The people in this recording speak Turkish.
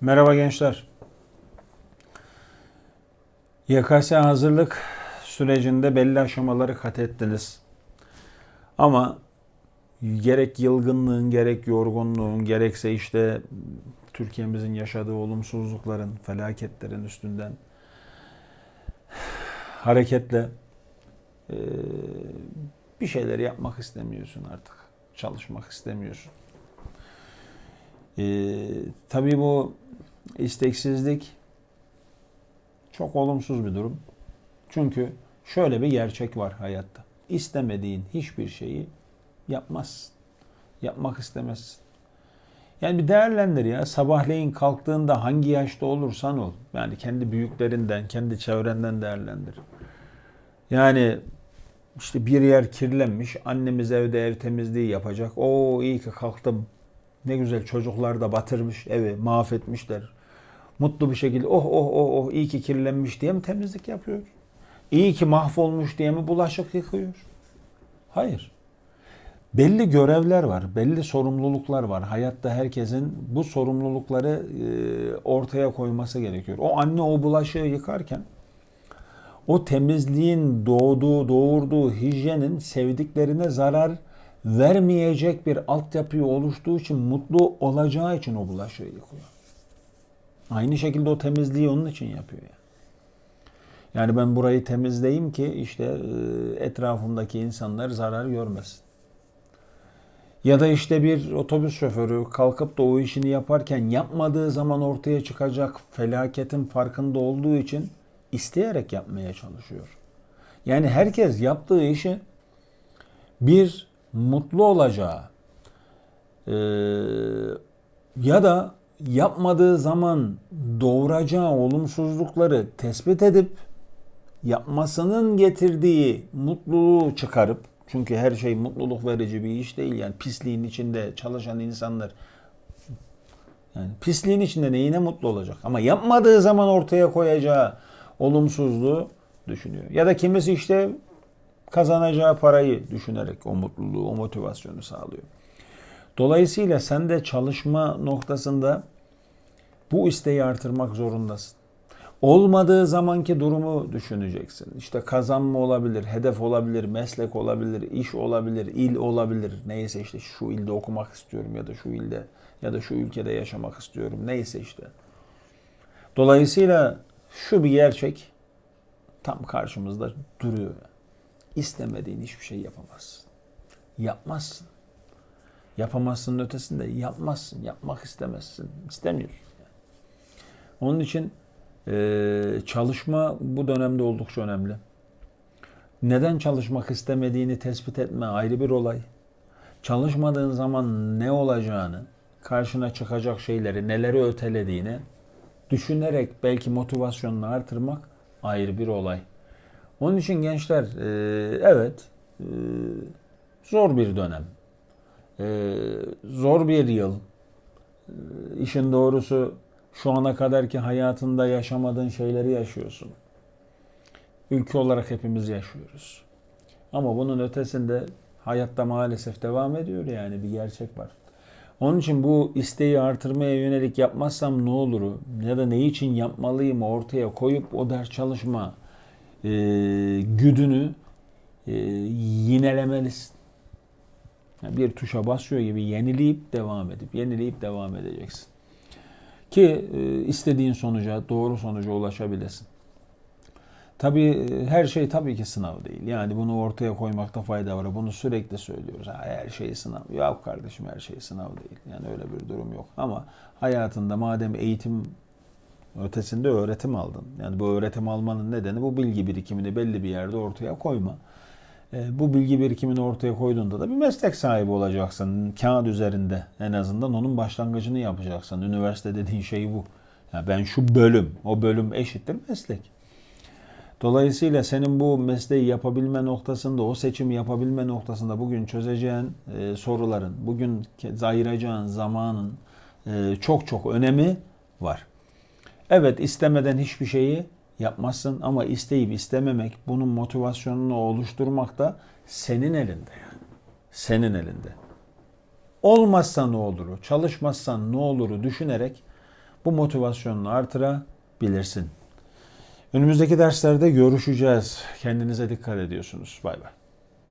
Merhaba gençler. YKS hazırlık sürecinde belli aşamaları kat ettiniz. Ama gerek yılgınlığın, gerek yorgunluğun, gerekse işte Türkiye'mizin yaşadığı olumsuzlukların, felaketlerin üstünden hareketle bir şeyler yapmak istemiyorsun artık. Çalışmak istemiyorsun. Tabii bu isteksizlik çok olumsuz bir durum. Çünkü şöyle bir gerçek var hayatta. İstemediğin hiçbir şeyi yapmazsın. Yapmak istemezsin. Yani bir değerlendir ya. Sabahleyin kalktığında hangi yaşta olursan ol. Yani kendi büyüklerinden, kendi çevrenden değerlendir. Yani işte bir yer kirlenmiş. Annemiz evde ev temizliği yapacak. Oo iyi ki kalktım. Ne güzel çocuklar da batırmış evi, mahvetmişler. Mutlu bir şekilde oh oh oh oh iyi ki kirlenmiş diye mi temizlik yapıyor? İyi ki mahvolmuş diye mi bulaşık yıkıyor? Hayır. Belli görevler var, belli sorumluluklar var. Hayatta herkesin bu sorumlulukları e, ortaya koyması gerekiyor. O anne o bulaşığı yıkarken o temizliğin doğduğu, doğurduğu hijyenin sevdiklerine zarar vermeyecek bir altyapıyı oluştuğu için mutlu olacağı için o bulaşığı yıkıyor. Aynı şekilde o temizliği onun için yapıyor yani. Yani ben burayı temizleyeyim ki işte e, etrafımdaki insanlar zarar görmesin. Ya da işte bir otobüs şoförü kalkıp da o işini yaparken yapmadığı zaman ortaya çıkacak felaketin farkında olduğu için isteyerek yapmaya çalışıyor. Yani herkes yaptığı işi bir mutlu olacağı e, ya da yapmadığı zaman doğuracağı olumsuzlukları tespit edip yapmasının getirdiği mutluluğu çıkarıp çünkü her şey mutluluk verici bir iş değil yani pisliğin içinde çalışan insanlar yani pisliğin içinde neyine mutlu olacak ama yapmadığı zaman ortaya koyacağı olumsuzluğu düşünüyor. Ya da kimisi işte kazanacağı parayı düşünerek o mutluluğu, o motivasyonu sağlıyor. Dolayısıyla sen de çalışma noktasında bu isteği artırmak zorundasın. Olmadığı zamanki durumu düşüneceksin. İşte kazanma olabilir, hedef olabilir, meslek olabilir, iş olabilir, il olabilir. Neyse işte şu ilde okumak istiyorum ya da şu ilde ya da şu ülkede yaşamak istiyorum. Neyse işte. Dolayısıyla şu bir gerçek tam karşımızda duruyor. İstemediğin hiçbir şey yapamazsın. Yapmazsın. Yapamazsın ötesinde yapmazsın. Yapmak istemezsin. İstemiyorsun. Yani. Onun için e, çalışma bu dönemde oldukça önemli. Neden çalışmak istemediğini tespit etme ayrı bir olay. Çalışmadığın zaman ne olacağını, karşına çıkacak şeyleri, neleri ötelediğini düşünerek belki motivasyonunu artırmak ayrı bir olay. Onun için gençler e, evet e, zor bir dönem. E, zor bir yıl. E, işin doğrusu şu ana kadarki hayatında yaşamadığın şeyleri yaşıyorsun. Ülke olarak hepimiz yaşıyoruz. Ama bunun ötesinde hayatta maalesef devam ediyor yani bir gerçek var. Onun için bu isteği artırmaya yönelik yapmazsam ne olur ya da ne için yapmalıyım ortaya koyup o ders çalışma e, güdünü e, yinelemelisin. Bir tuşa basıyor gibi yenileyip devam edip yenileyip devam edeceksin. Ki e, istediğin sonuca, doğru sonuca ulaşabilesin. Tabii her şey tabii ki sınav değil. Yani bunu ortaya koymakta fayda var. Bunu sürekli söylüyoruz. Her şey sınav. Yok kardeşim her şey sınav değil. Yani öyle bir durum yok. Ama hayatında madem eğitim ötesinde öğretim aldın. Yani bu öğretim almanın nedeni bu bilgi birikimini belli bir yerde ortaya koyma. E, bu bilgi birikimini ortaya koyduğunda da bir meslek sahibi olacaksın. Kağıt üzerinde en azından onun başlangıcını yapacaksın. Üniversite dediğin şey bu. Yani ben şu bölüm, o bölüm eşittir meslek. Dolayısıyla senin bu mesleği yapabilme noktasında, o seçimi yapabilme noktasında bugün çözeceğin e, soruların, bugün ayıracağın zamanın e, çok çok önemi var. Evet istemeden hiçbir şeyi yapmazsın ama isteyip istememek, bunun motivasyonunu oluşturmak da senin elinde yani. Senin elinde. Olmazsa ne olur, çalışmazsan ne oluru düşünerek bu motivasyonunu artırabilirsin. Önümüzdeki derslerde görüşeceğiz. Kendinize dikkat ediyorsunuz. Bay bay.